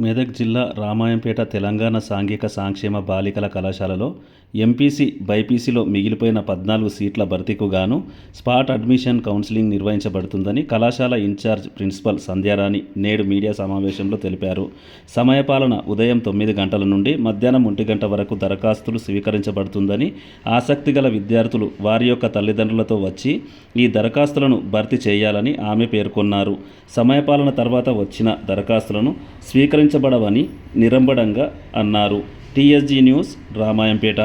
మెదక్ జిల్లా రామాయంపేట తెలంగాణ సాంఘిక సంక్షేమ బాలికల కళాశాలలో ఎంపీసీ బైపీసీలో మిగిలిపోయిన పద్నాలుగు సీట్ల భర్తీకు గాను స్పాట్ అడ్మిషన్ కౌన్సిలింగ్ నిర్వహించబడుతుందని కళాశాల ఇన్ఛార్జ్ ప్రిన్సిపల్ సంధ్యారాణి నేడు మీడియా సమావేశంలో తెలిపారు. సమయపాలన ఉదయం తొమ్మిది గంటల నుండి మధ్యాహ్నం ఒంటి గంట వరకు దరఖాస్తులు స్వీకరించబడుతుందని ఆసక్తి గల విద్యార్థులు వారి యొక్క తల్లిదండ్రులతో వచ్చి ఈ దరఖాస్తులను భర్తీ చేయాలని ఆమె పేర్కొన్నారు. సమయపాలన తర్వాత వచ్చిన దరఖాస్తులను స్వీకరించబడవని నిరంబడంగా అన్నారు. TSG news Ramayampet.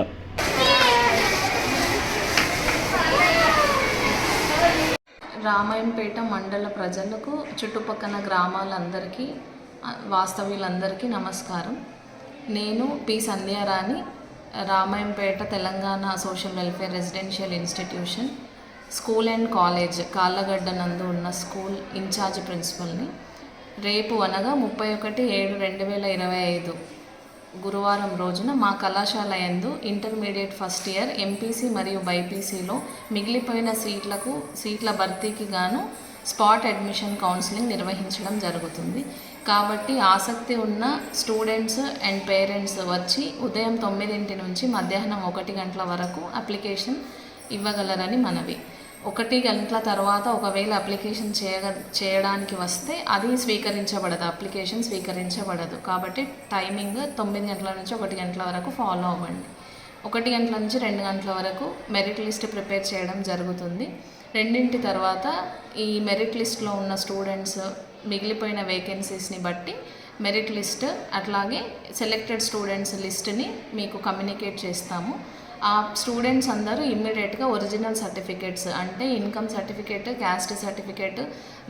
రామాయంపేట మండల ప్రజలకు చుట్టుపక్కల గ్రామాలందరికీ వాస్తవ్యులందరికీ నమస్కారం. నేను P. Sandhyarani Ramayampet Telangana social welfare residential institution school and college Kallagadda నందు ఉన్న స్కూల్ ఇన్ఛార్జ్ ప్రిన్సిపల్ని రేపు అనగా ముప్పై ఒకటి ఏడు రెండు వేల ఇరవై ఐదు గురువారం రోజున మా కళాశాల యందు ఇంటర్మీడియట్ ఫస్ట్ ఇయర్ ఎంపీసీ మరియు బైపీసీలో మిగిలిపోయిన సీట్లకు సీట్ల భర్తీకి గాను స్పాట్ అడ్మిషన్ కౌన్సిలింగ్ నిర్వహించడం జరుగుతుంది. కాబట్టి ఆసక్తి ఉన్న స్టూడెంట్స్ అండ్ పేరెంట్స్ వచ్చి ఉదయం తొమ్మిదింటి నుంచి మధ్యాహ్నం ఒకటి గంటల వరకు అప్లికేషన్ ఇవ్వగలరని మనవి. ఒకటి గంటల తర్వాత ఒకవేళ అప్లికేషన్ చేయగ చేయడానికి వస్తే అది స్వీకరించబడదు. అప్లికేషన్ స్వీకరించబడదు. కాబట్టి టైమింగ్ తొమ్మిది గంటల నుంచి ఒకటి గంటల వరకు ఫాలో అవ్వండి. ఒకటి గంటల నుంచి రెండు గంటల వరకు మెరిట్ లిస్ట్ ప్రిపేర్ చేయడం జరుగుతుంది. రెండింటి తర్వాత ఈ మెరిట్ లిస్ట్లో ఉన్న స్టూడెంట్స్ మిగిలిపోయిన వేకెన్సీస్ని బట్టి మెరిట్ లిస్ట్ అట్లాగే సెలెక్టెడ్ స్టూడెంట్స్ లిస్ట్ని మీకు కమ్యూనికేట్ చేస్తాము. ఆ స్టూడెంట్స్ అందరూ ఇమ్మీడియట్గా ఒరిజినల్ సర్టిఫికేట్స్ అంటే income certificate caste certificate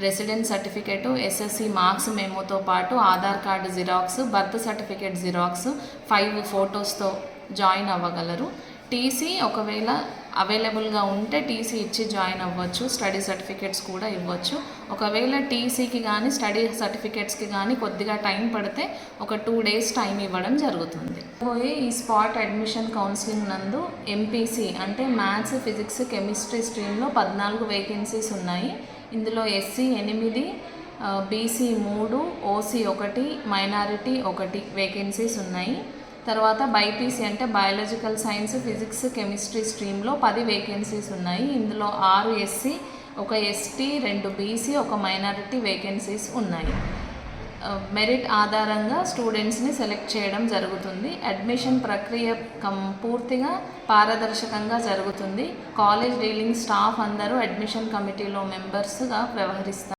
residence certificate SSC marks మేమోతో పాటు Aadhaar card xerox birth certificate xerox five ఫొటోస్తో join అవ్వగలరు. టీసీ ఒకవేళ అవైలబుల్గా ఉంటే టీసీ ఇచ్చి జాయిన్ అవ్వచ్చు స్టడీ సర్టిఫికేట్స్ కూడా ఇవ్వచ్చు. ఒకవేళ టీసీకి కానీ స్టడీ సర్టిఫికేట్స్కి కానీ కొద్దిగా టైం పడితే ఒక టూ డేస్ టైం ఇవ్వడం జరుగుతుంది. పోయి ఈ స్పాట్ అడ్మిషన్ కౌన్సిలింగ్ నందు ఎంపీసీ అంటే మ్యాథ్స్ ఫిజిక్స్ కెమిస్ట్రీ స్ట్రీమ్లో పద్నాలుగు వేకెన్సీస్ ఉన్నాయి. ఇందులో ఎస్సీ ఎనిమిది బీసీ మూడు ఓసీ ఒకటి మైనారిటీ ఒకటి వేకెన్సీస్ ఉన్నాయి. తర్వాత బైపీసీ అంటే బయాలజికల్ సైన్స్ ఫిజిక్స్ కెమిస్ట్రీ స్ట్రీమ్లో పది వేకెన్సీస్ ఉన్నాయి. ఇందులో ఆరు ఎస్సీ ఒక ఎస్టీ రెండు బీసీ ఒక మైనారిటీ వేకెన్సీస్ ఉన్నాయి. మెరిట్ ఆధారంగా స్టూడెంట్స్ని సెలెక్ట్ చేయడం జరుగుతుంది. అడ్మిషన్ ప్రక్రియ కం పూర్తిగా పారదర్శకంగా జరుగుతుంది. కాలేజ్ డీలింగ్ స్టాఫ్ అందరూ అడ్మిషన్ కమిటీలో మెంబర్స్గా వ్యవహరిస్తారు.